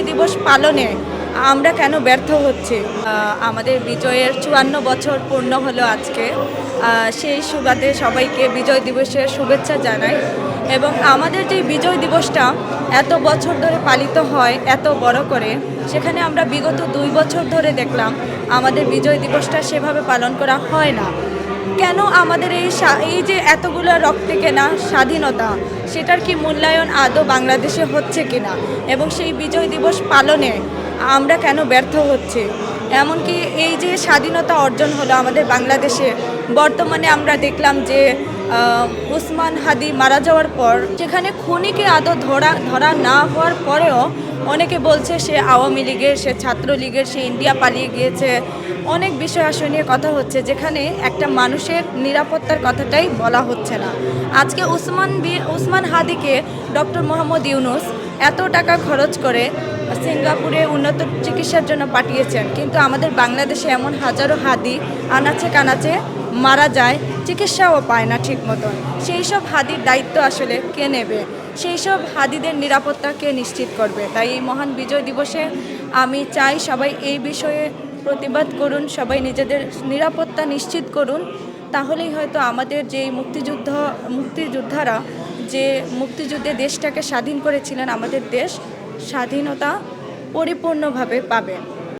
বিজয় দিবস পালনে আমরা কেন ব্যর্থ হচ্ছি? আমাদের বিজয়ের চুয়ান্ন বছর পূর্ণ হলো আজকে। সেই সুবাদে সবাইকে বিজয় দিবসের শুভেচ্ছা জানাই। এবং আমাদের যে বিজয় দিবসটা এত বছর ধরে পালিত হয়, এত বড় করে, সেখানে আমরা বিগত দুই বছর ধরে দেখলাম আমাদের বিজয় দিবসটা সেভাবে পালন করা হয় না। কেন আমাদের এই এই যে এতগুলো রক্তে কেনা স্বাধীনতা, সেটার কি মূল্যায়ন আদৌ বাংলাদেশে হচ্ছে কিনা? এবং সেই বিজয় দিবস পালনে আমরা কেন ব্যর্থ হচ্ছি? এমনকি এই যে স্বাধীনতা অর্জন হলো আমাদের বাংলাদেশে, বর্তমানে আমরা দেখলাম যে আহ, উসমান হাদি মারা যাওয়ার পর যেখানে খুনিকে আদৌ ধরা ধরা না হওয়ার পরেও অনেকে বলছে সে আওয়ামী লীগের সে ছাত্রলীগের সে ইন্ডিয়া পালিয়ে গিয়েছে। অনেক বিষয় আসয় নিয়ে কথা হচ্ছে যেখানে একটা মানুষের নিরাপত্তার কথাটাই বলা হচ্ছে না। আজকে উসমান বি উসমান হাদিকে ডক্টর মোহাম্মদ ইউনুস এত টাকা খরচ করে সিঙ্গাপুরে উন্নত চিকিৎসার জন্য পাঠিয়েছেন কিন্তু আমাদের বাংলাদেশে এমন হাজারো হাদি আনাচে কানাচে মারা যায়, চিকিৎসাও পায় না ঠিক মতন। সেই সব হাদির দায়িত্ব আসলে কে নেবে? সেই সব হাদিদের নিরাপত্তা কে নিশ্চিত করবে? তাই এই মহান বিজয় দিবসে আমি চাই সবাই এই বিষয়ে প্রতিবাদ করুন, সবাই নিজেদের নিরাপত্তা নিশ্চিত করুন। তাহলেই হয়তো আমাদের যে মুক্তিযুদ্ধ, মুক্তিযোদ্ধারা যে মুক্তিযুদ্ধে দেশটাকে স্বাধীন করেছিলেন, আমাদের দেশ স্বাধীনতা পরিপূর্ণভাবে পাবে।